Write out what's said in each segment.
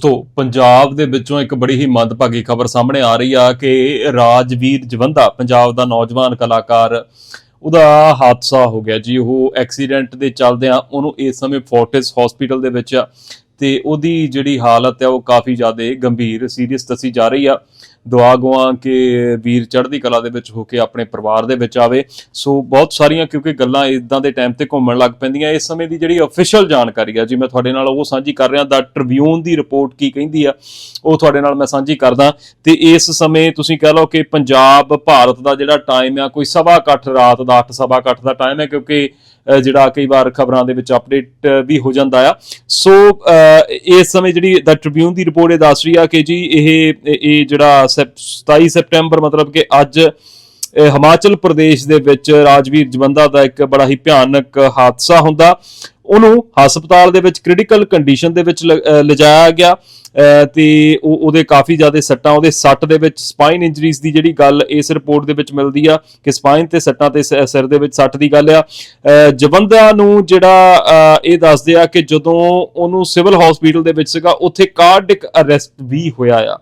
ਦੋਸਤੋ, ਪੰਜਾਬ ਦੇ ਵਿੱਚੋਂ ਇੱਕ ਬੜੀ ਹੀ ਮੰਦਭਾਗੀ ਖਬਰ ਸਾਹਮਣੇ ਆ ਰਹੀ ਆ ਕਿ ਰਾਜਵੀਰ ਜਵੰਦਾ, ਪੰਜਾਬ ਦਾ ਨੌਜਵਾਨ ਕਲਾਕਾਰ, ਉਹਦਾ ਹਾਦਸਾ ਹੋ ਗਿਆ ਜੀ। ਉਹ ਐਕਸੀਡੈਂਟ ਦੇ ਚੱਲਦਿਆਂ ਉਹਨੂੰ ਇਸ ਸਮੇਂ ਫੋਰਟਿਸ ਹਸਪੀਟਲ ਦੇ ਵਿੱਚ ਆ ਤੇ ਉਹਦੀ ਜਿਹੜੀ ਹਾਲਤ ਹੈ ਉਹ ਕਾਫੀ ਜ਼ਿਆਦਾ ਗੰਭੀਰ, ਸੀਰੀਅਸ ਦੱਸੀ ਜਾ ਰਹੀ ਆ। ਦੁਆ ਗਵਾ ਕਿ ਵੀਰ ਚੜ੍ਹਦੀ ਕਲਾ ਦੇ ਵਿੱਚ ਹੋ ਕੇ ਆਪਣੇ ਪਰਿਵਾਰ ਦੇ ਵਿੱਚ ਆਵੇ। ਸੋ ਬਹੁਤ ਸਾਰੀਆਂ ਕਿਉਂਕਿ ਗੱਲਾਂ ਇਦਾਂ ਦੇ ਟਾਈਮ ਤੇ ਘੁੰਮਣ ਲੱਗ ਪੈਂਦੀਆਂ। ਇਸ ਸਮੇਂ ਦੀ ਜਿਹੜੀ ਅਫੀਸ਼ੀਅਲ ਜਾਣਕਾਰੀ ਆ, ਜੀ ਮੈਂ ਤੁਹਾਡੇ ਨਾਲ ਉਹ ਸਾਂਝੀ ਕਰ ਰਿਹਾ। ਦਾ ਟ੍ਰਿਬਿਊਨ ਦੀ ਰਿਪੋਰਟ ਕੀ ਕਹਿੰਦੀ ਆ, ਉਹ ਤੁਹਾਡੇ ਨਾਲ ਮੈਂ ਸਾਂਝੀ ਕਰਦਾ। ਤੇ ਇਸ ਸਮੇਂ ਤੁਸੀਂ ਕਹਿ ਲਓ ਕਿ ਪੰਜਾਬ, ਭਾਰਤ ਦਾ ਜਿਹੜਾ ਟਾਈਮ ਆ, ਕੋਈ ਸਵਾ ਇਕੱਠ ਰਾਤ ਦਾ 8 ਸਵਾ ਇਕੱਠ ਦਾ ਟਾਈਮ ਹੈ ਕਿਉਂਕਿ ਜਿਹੜਾ ਕਈ ਵਾਰ ਖਬਰਾਂ ਦੇ ਵਿੱਚ ਅਪਡੇਟ ਵੀ ਹੋ ਜਾਂਦਾ ਆ। ਸੋ ਇਸ ਸਮੇਂ ਜਿਹੜੀ ਦਾ ਟ੍ਰਿਬਿਊਨ ਦੀ ਰਿਪੋਰਟ ਇਹ ਦੱਸ ਰਹੀ ਆ ਕਿ ਜੀ ਇਹ ਇਹ ਜਿਹੜਾ 27 ਸੈਪਟੈਂਬਰ, ਮਤਲਬ ਕਿ ਅੱਜ ਹਿਮਾਚਲ ਪ੍ਰਦੇਸ਼ ਦੇ ਵਿੱਚ ਰਾਜਵੀਰ ਜਵੰਦਾ ਦਾ ਇੱਕ ਬੜਾ ਹੀ ਭਿਆਨਕ ਹਾਦਸਾ ਹੁੰਦਾ। ਉਹਨੂੰ ਹਸਪਤਾਲ ਦੇ ਵਿੱਚ ਕ੍ਰਿਟੀਕਲ ਕੰਡੀਸ਼ਨ ਦੇ ਵਿੱਚ ਲਿਜਾਇਆ ਗਿਆ। ਤੇ ਉਹਦੇ ਕਾਫੀ ਜ਼ਿਆਦਾ ਸੱਟਾਂ, ਉਹਦੇ ਸੱਟ ਦੇ ਵਿੱਚ ਸਪਾਈਨ ਇੰਜਰੀਜ਼ ਦੀ ਜਿਹੜੀ ਗੱਲ ਇਸ ਰਿਪੋਰਟ ਦੇ ਵਿੱਚ ਮਿਲਦੀ ਆ ਕਿ ਸਪਾਈਨ ਤੇ ਸੱਟਾਂ ਤੇ ਸ- ਸਿਰ ਦੇ ਵਿੱਚ ਸੱਟ ਦੀ ਗੱਲ ਆ। ਅਹ ਜਵੰਦਾ ਨੂੰ ਜਿਹੜਾ ਅਹ ਇਹ ਦੱਸਦੇ ਆ ਕਿ ਜਦੋਂ ਉਹਨੂੰ ਸਿਵਲ ਹਸਪੀਟਲ ਦੇ ਵਿੱਚ ਸੀਗਾ, ਉੱਥੇ ਕਾਰਡਿਕ ਅਰੈਸਟ ਵੀ ਹੋਇਆ ਆ।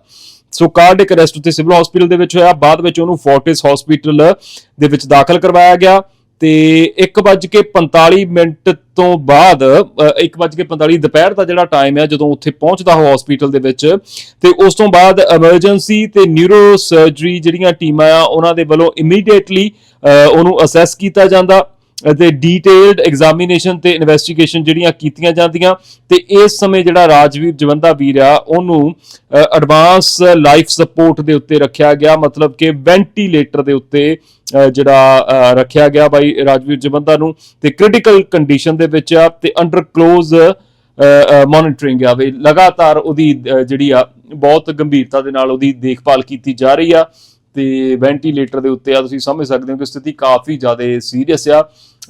ਸੋ ਕਾਰਡ ਇੱਕ ਅਰੈਸਟ ਉੱਤੇ ਸਿਵਲ ਹਸਪੀਟਲ ਦੇ ਵਿੱਚ ਹੋਇਆ। ਬਾਅਦ ਵਿੱਚ ਉਹਨੂੰ ਫੋਰਟਿਸ ਹਸਪੀਟਲ ਦੇ ਵਿੱਚ ਦਾਖਲ ਕਰਵਾਇਆ ਗਿਆ। ਤੇ 1:45 ਮਿੰਟ ਤੋਂ ਬਾਅਦ ਅ, 1:45 ਦੁਪਹਿਰ ਦਾ ਜਿਹੜਾ ਟਾਈਮ ਹੈ ਜਦੋਂ ਉੱਥੇ ਪਹੁੰਚਦਾ ਉਹ ਹਸਪੀਟਲ ਦੇ ਵਿੱਚ। ਤੇ ਉਸ ਤੋਂ ਬਾਅਦ ਐਮਰਜੈਂਸੀ ਤੇ ਨਿਊਰੋ ਸਰਜਰੀ ਜਿਹੜੀਆਂ ਟੀਮਾਂ ਆ ਉਹਨਾਂ ਦੇ ਵੱਲੋਂ ਇਮੀਡੀਏਟਲੀ ਉਹਨੂੰ ਅਸੈਸ ਕੀਤਾ ਜਾਂਦਾ। ਅਤੇ ਡੀਟੇਲਡ ਐਗਜ਼ਾਮੀਨੇਸ਼ਨ ਤੇ ਇਨਵੈਸਟੀਗੇਸ਼ਨ ਜਿਹੜੀਆਂ ਕੀਤੀਆਂ ਜਾਂਦੀਆਂ ਤੇ ਇਸ ਸਮੇਂ ਜਿਹੜਾ ਰਾਜਵੀਰ ਜਵੰਦਾ ਵੀਰ ਆ, ਉਹਨੂੰ ਐਡਵਾਂਸ ਲਾਈਫ ਸਪੋਰਟ ਦੇ ਉੱਤੇ ਰੱਖਿਆ ਗਿਆ, ਮਤਲਬ ਕਿ ਵੈਂਟੀਲੇਟਰ ਦੇ ਉੱਤੇ ਜਿਹੜਾ ਰੱਖਿਆ ਗਿਆ ਬਾਈ ਰਾਜਵੀਰ ਜਵੰਦਾ ਨੂੰ ਤੇ ਕ੍ਰਿਟੀਕਲ ਕੰਡੀਸ਼ਨ ਦੇ ਵਿੱਚ ਆ ਤੇ ਅੰਡਰ ক্লোਜ਼ ਮੋਨਿਟਰਿੰਗ ਆ ਵੀ ਲਗਾਤਾਰ ਉਹਦੀ ਜਿਹੜੀ ਆ, ਬਹੁਤ ਗੰਭੀਰਤਾ ਦੇ ਨਾਲ ਉਹਦੀ ਦੇਖਭਾਲ ਕੀਤੀ ਜਾ ਰਹੀ ਆ ਤੇ ਵੈਂਟੀਲੇਟਰ ਦੇ ਉੱਤੇ ਆ, ਤੁਸੀਂ ਸਮਝ ਸਕਦੇ ਹੋ ਕਿ ਸਥਿਤੀ ਕਾਫੀ ਜ਼ਿਆਦਾ ਸੀਰੀਅਸ ਆ।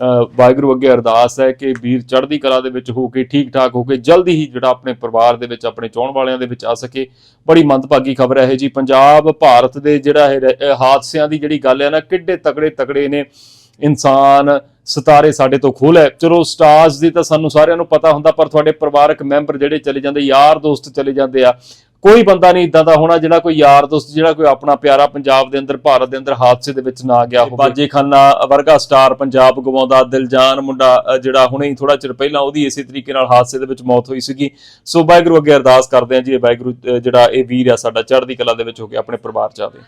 ਵਾਹਿਗੁਰੂ ਅੱਗੇ ਅਰਦਾਸ ਹੈ ਕਿ ਵੀਰ ਚੜ੍ਹਦੀ ਕਲਾ ਦੇ ਵਿੱਚ ਹੋ ਕੇ ਠੀਕ ਠਾਕ ਹੋ ਕੇ ਜਲਦੀ ਹੀ ਜਿਹੜਾ ਆਪਣੇ ਪਰਿਵਾਰ ਦੇ ਵਿੱਚ, ਆਪਣੇ ਚਾਹਣ ਵਾਲਿਆਂ ਦੇ ਵਿੱਚ ਆ ਸਕੇ। ਬੜੀ ਮੰਦਭਾਗੀ ਖਬਰ ਹੈ ਇਹ ਜੀ। ਪੰਜਾਬ, ਭਾਰਤ ਦੇ ਜਿਹੜਾ ਇਹ ਇਹ ਹਾਦਸਿਆਂ ਦੀ ਜਿਹੜੀ ਗੱਲ ਹੈ ਨਾ, ਕਿੱਡੇ ਤਕੜੇ ਤਕੜੇ ਨੇ ਇਨਸਾਨ। ਸਿਤਾਰੇ ਸਾਡੇ ਤੋਂ ਖੋਲ ਹੈ। ਚਲੋ ਸਟਾਰਸ ਦੀ ਤਾਂ ਸਾਨੂੰ ਸਾਰਿਆਂ ਨੂੰ ਪਤਾ ਹੁੰਦਾ, ਪਰ ਤੁਹਾਡੇ ਪਰਿਵਾਰਕ ਮੈਂਬਰ ਜਿਹੜੇ ਚਲੇ ਜਾਂਦੇ, ਯਾਰ ਦੋਸਤ ਚਲੇ ਜਾਂਦੇ ਆ ਕੋਈ ਬੰਦਾ ਨਹੀਂ ਇਦਾਂ ਦਾ ਹੋਣਾ ਜਿਹੜਾ ਕੋਈ ਯਾਰ ਦੋਸਤ ਜਿਹੜਾ ਕੋਈ ਆਪਣਾ ਪਿਆਰਾ ਪੰਜਾਬ ਦੇ ਅੰਦਰ ਭਾਰਤ ਦੇ ਅੰਦਰ ਹਾਦਸੇ ਦੇ ਵਿੱਚ ਨਾ ਗਿਆ ਹੋਵੇ। ਬਾਜੇ ਖਾਨਾ ਵਰਗਾ ਸਟਾਰ ਪੰਜਾਬ ਗਵਾਉਂਦਾ ਦਿਲਜਾਨ ਮੁੰਡਾ ਜਿਹੜਾ ਹੁਣੇ ਹੀ ਥੋੜਾ ਚਿਰ ਪਹਿਲਾਂ ਉਹਦੀ ਇਸੇ ਤਰੀਕੇ ਨਾਲ ਹਾਦਸੇ ਦੇ ਵਿੱਚ ਮੌਤ ਹੋਈ ਸੀਗੀ। ਸੋ ਵਾਹਿਗੁਰੂ ਅੱਗੇ ਅਰਦਾਸ ਕਰਦੇ ਹਾਂ ਜੀ ਇਹ ਵਾਹਿਗੁਰੂ ਜਿਹੜਾ ਇਹ ਵੀਰ ਆ ਸਾਡਾ ਚੜ੍ਹਦੀ ਕਲਾ ਦੇ ਵਿੱਚ ਹੋ ਕੇ ਆਪਣੇ ਪਰਿਵਾਰ ਚ ਆਵੇ।